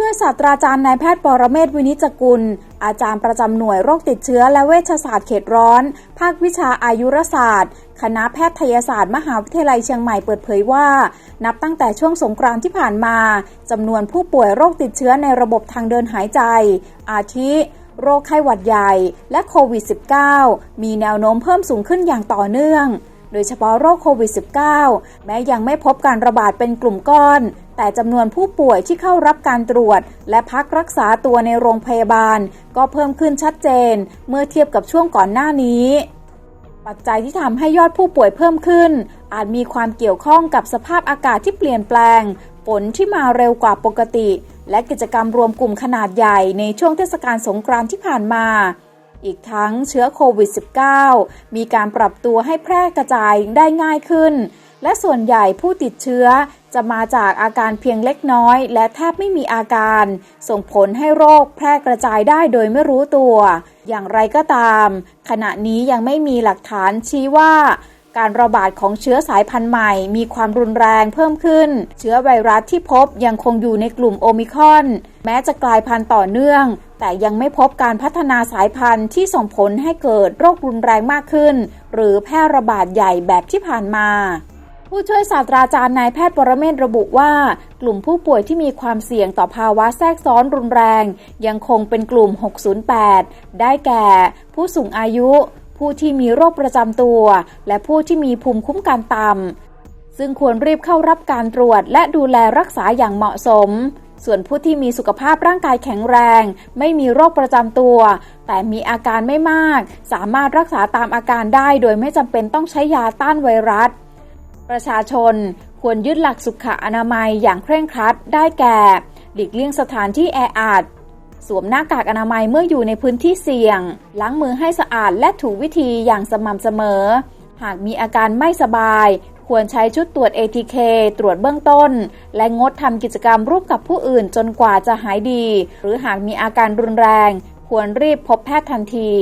ช่วยศาสตราจารย์นายแพทย์ปรเมศวินิจกุล อาจารย์ประจำหน่วยโรคติดเชื้อและเวชศาสตร์เขตร้อน ภาควิชาอายุรศาสตร์ คณะแพทยศาสตร์ มหาวิทยาลัยเชียงใหม่เปิดเผยว่า นับตั้งแต่ช่วงสงกรานต์ที่ผ่านมาจำนวนผู้ป่วยโรคติดเชื้อในระบบทางเดินหายใจ อาทิโรคไข้หวัดใหญ่ และโควิด -19 มีแนวโน้มเพิ่มสูงขึ้นอย่างต่อเนื่อง โดยเฉพาะโรคโควิด -19 แม้ยังไม่พบการระบาดเป็นกลุ่มก้อน แต่จำนวนผู้ป่วยที่เข้ารับการตรวจ และพักรักษาตัวในโรงพยาบาล ก็เพิ่มขึ้นชัดเจน เมื่อเทียบกับช่วงก่อนหน้านี้ ปัจจัยที่ทำให้ยอดผู้ป่วยเพิ่มขึ้น อาจมีความเกี่ยวข้องกับสภาพอากาศที่เปลี่ยนแปลงฝนที่มาเร็วกว่าปกติ และกิจกรรมรวมกลุ่มขนาดใหญ่ในช่วงเทศกาลสงกรานต์ที่ผ่านมา อีกทั้งเชื้อโควิด -19 มีการปรับตัวให้แพร่กระจายได้ง่ายขึ้น และส่วนใหญ่ผู้ติดเชื้อจะมาจากอาการเพียงเล็กน้อย และแทบไม่มีอาการ ส่งผลให้โรคแพร่กระจายได้โดยไม่รู้ตัว อย่างไรก็ตาม ขณะนี้ยังไม่มีหลักฐานชี้ว่าการระบาดของเชื้อสายพันธุ์ใหม่มีความรุนแรงเพิ่มขึ้น เชื้อไวรัสที่พบยังคงอยู่ในกลุ่มโอมิคอน แม้จะกลายพันธุ์ต่อเนื่อง แต่ยังไม่พบการพัฒนาสายพันธุ์ที่ส่งผลให้เกิดโรครุนแรงมากขึ้น หรือแพร่ระบาดใหญ่แบบที่ผ่านมา ผู้ช่วยศาสตราจารย์นายแพทย์ปรเมศระบุว่า กลุ่มผู้ป่วยที่มีความเสี่ยงต่อภาวะแทรกซ้อนรุนแรง ยังคงเป็นกลุ่ม 608 ได้แก่ ผู้สูงอายุ ผู้ที่มีโรคประจำตัว และผู้ที่มีภูมิคุ้มกันต่ำซึ่งควรรีบเข้ารับการตรวจและดูแลรักษาอย่างเหมาะสม ส่วนผู้ที่มีสุขภาพร่างกายแข็งแรง ไม่มีโรคประจำตัว แต่มีอาการไม่มาก สามารถรักษาตามอาการได้โดยไม่จำเป็นต้องใช้ยาต้านไวรัส ประชาชนควรยึดหลักสุขอนามัยอย่างเคร่งครัดได้แก่หลีกเลี่ยงสถานที่แออัดสวมหน้ากากอนามัยเมื่ออยู่ในพื้นที่เสี่ยง ล้างมือให้สะอาดและถูกวิธีอย่างสม่ำเสมอ หากมีอาการไม่สบาย ควรใช้ชุดตรวจ ATK ตรวจเบื้องต้น และงดทำกิจกรรมร่วมกับผู้อื่นจนกว่าจะหายดี หรือหากมีอาการรุนแรง ควรรีบพบแพทย์ทันที